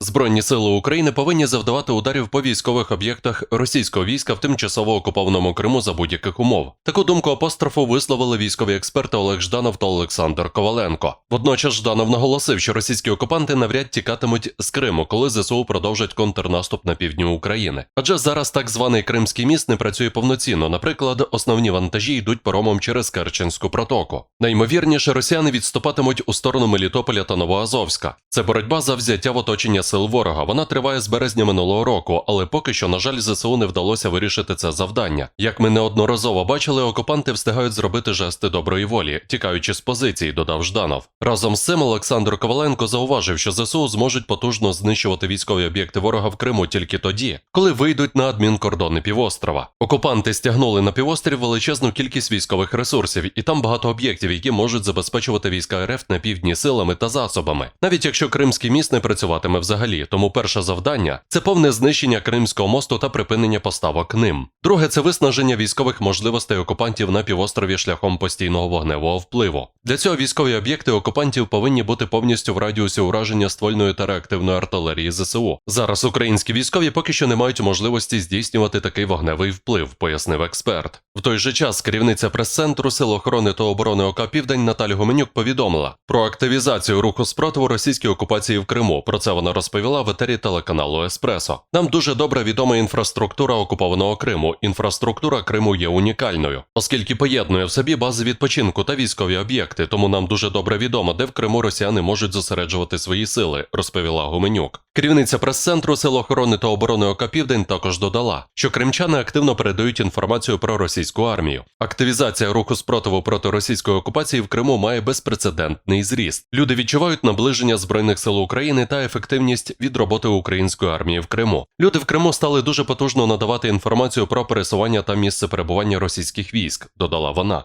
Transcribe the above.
Збройні сили України повинні завдавати ударів по військових об'єктах російського війська в тимчасово окупованому Криму за будь-яких умов. Таку думку апострофу висловили військові експерти Олег Жданов та Олександр Коваленко. Водночас Жданов наголосив, що російські окупанти навряд тікатимуть з Криму, коли ЗСУ продовжать контрнаступ на півдні України. Адже зараз так званий Кримський міст не працює повноцінно. Наприклад, основні вантажі йдуть паромом через Керченську протоку. Наймовірніше, росіяни відступатимуть у сторону Мелітополя та Новоазовська. Це боротьба за взяття в оточення сил ворога. Вона триває з березня минулого року, але поки що, на жаль, ЗСУ не вдалося вирішити це завдання. Як ми неодноразово бачили, окупанти встигають зробити жести доброї волі, тікаючи з позицій, додав Жданов. Разом з цим Олександр Коваленко зауважив, що ЗСУ зможуть потужно знищувати військові об'єкти ворога в Криму тільки тоді, коли вийдуть на адмінкордони півострова. Окупанти стягнули на півострів величезну кількість військових ресурсів, і там багато об'єктів, які можуть забезпечувати війська РФ на півдні силами та засобами, навіть якщо Кримський міст не працюватиме взагалі. Тому перше завдання це повне знищення Кримського мосту та припинення поставок ним. Друге це виснаження військових можливостей окупантів на півострові шляхом постійного вогневого впливу. Для цього військові об'єкти окупантів повинні бути повністю в радіусі ураження ствольної та реактивної артилерії ЗСУ. Зараз українські військові поки що не мають можливості здійснювати такий вогневий вплив, пояснив експерт. В той же час керівниця прес-центру Сил охорони та оборони ОК Південь Наталя Гуменюк повідомила про активізацію руху спротиву російській окупації в Криму. Про це вона розповіла в етері телеканалу Еспресо. Нам дуже добре відома інфраструктура окупованого Криму. Інфраструктура Криму є унікальною, оскільки поєднує в собі бази відпочинку та військові об'єкти. Тому нам дуже добре відомо, де в Криму росіяни можуть зосереджувати свої сили, розповіла Гуменюк. Керівниця прес-центру Сил охорони та оборони ОК Південь також додала, що кримчани активно передають інформацію про російську армію. Активізація руху спротиву проти російської окупації в Криму має безпрецедентний зріст. Люди відчувають наближення збройних сил України та ефективність від роботи української армії в Криму. Люди в Криму стали дуже потужно надавати інформацію про пересування та місце перебування російських військ, додала вона.